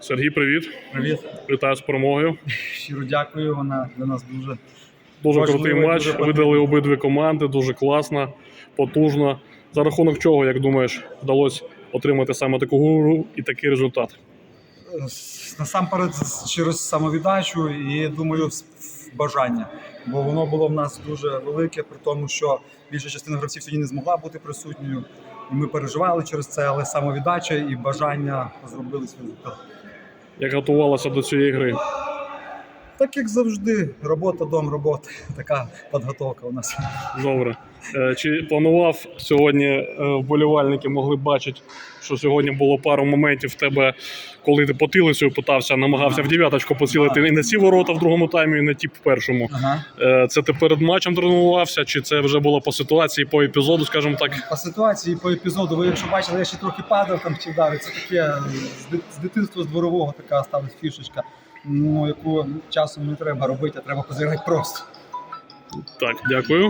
Сергій, привіт. Привіт, Вітаю з перемогою. щиро дякую. Вона для нас дуже Дуже Важливо, крутий матч. дуже. Видали обидві команди, дуже класно, потужно. За рахунок чого, як думаєш, вдалося отримати саме таку гру і такий результат? насамперед через самовіддачу і думаю, бажання. Бо воно було в нас дуже велике, при тому, що більша частина гравців сьогодні не змогла бути присутньою. І ми переживали через це, але самовіддача і бажання зробили свій результат. Як готувалася до цієї гри? Так як завжди, робота, дом, робота. Така підготовка у нас. Добре. Е, Чи планував сьогодні е, вболівальники могли бачити, що сьогодні було пару моментів в тебе, коли ти по тилицю питався, намагався в дев'яточку поцілити і на ці ворота в другому таймі, і на ті в першому. Ага. Е, Це ти перед матчем тренувався, чи це вже було по ситуації, по епізоду, скажімо так? По ситуації, по епізоду, ви якщо бачили, я ще трохи падав там чи вдарив. Це таке з з дитинства з дворового така сталася фішечка, ну яку часом не треба робити, а треба позирати просто. Так, дякую.